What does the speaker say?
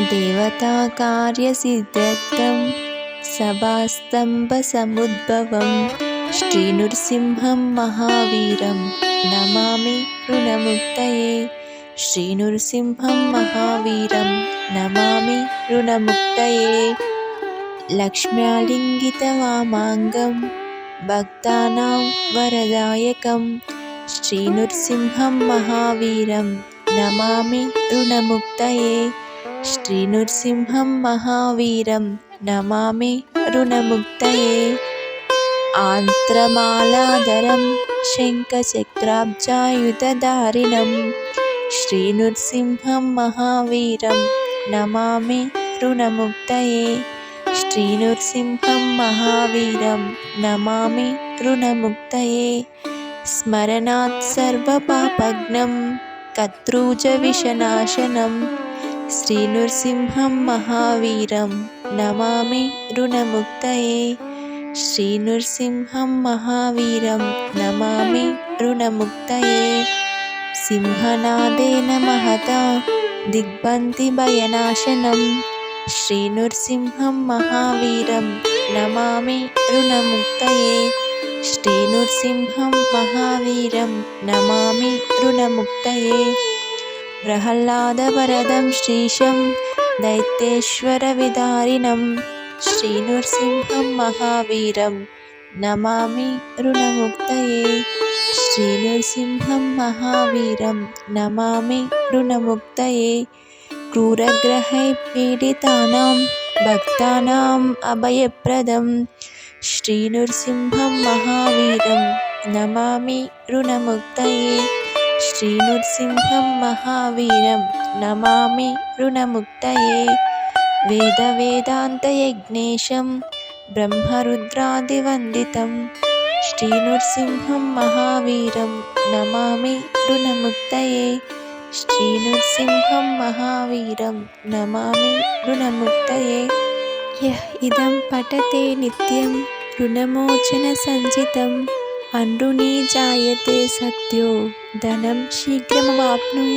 देवताकार्यसिद्धत्वं सभास्तम्भसमुद्भवं श्रीनृसिंहं महावीरं नमामि ऋणमुक्तये। श्रीनृसिंहं महावीरं नमामि ऋणमुक्तये। लक्ष्म्यालिङ्गितवामाङ्गं भक्तानां वरदायकं श्रीनृसिंहं महावीरं नमामि ऋणमुक्तये श्रीनृसिंहं महावीरं नमामि ऋणमुक्तये आन्त्रमालाधरं शङ्खचक्राब्जायुधधारिणं श्रीनृसिंहं महावीरं नमामि ऋणमुक्तये श्रीनृसिंहं महावीरं नमामि ऋणमुक्तये स्मरणात् सर्वपापघ्नं कत्रूजविषनाशनं श्रीनृसिंहं महावीरं नमामि ऋणमुक्तये। श्रीनृसिंहं महावीरं नमामि ऋणमुक्तये। सिंहनादेन महता दिग्बन्दिभयनाशनं श्रीनृसिंहं महावीरं नमामि ऋणमुक्तये। श्रीनृसिंहं महावीरं नमामि ऋणमुक्तये प्रह्लादवरदं श्रीशं दैत्येश्वरविदारिणं श्रीनृसिंहं महावीरं नमामि ऋणमुक्तये। श्रीनृसिंहं महावीरं नमामि ऋणमुक्तये। क्रूरग्रहैः पीडितानां भक्तानाम् अभयप्रदं। श्रीनृसिंहं महावीरं नमामि ऋणमुक्तये श्रीनृसिंहं महावीरं नमामि ऋणमुक्तये। वेदवेदान्तयज्ञेशं ब्रह्मरुद्रादिवन्दितं। श्रीनृसिंहं महावीरं नमामि ऋणमुक्तये। श्रीनृसिंहं महावीरं नमामि ऋणमुक्तये। यः इदं पठते नित्यं ऋणमोचनसञ्चितम् అన్రుణీ జాయతే సత్యో ధనం శీఘ్రమవాప్నుయాత్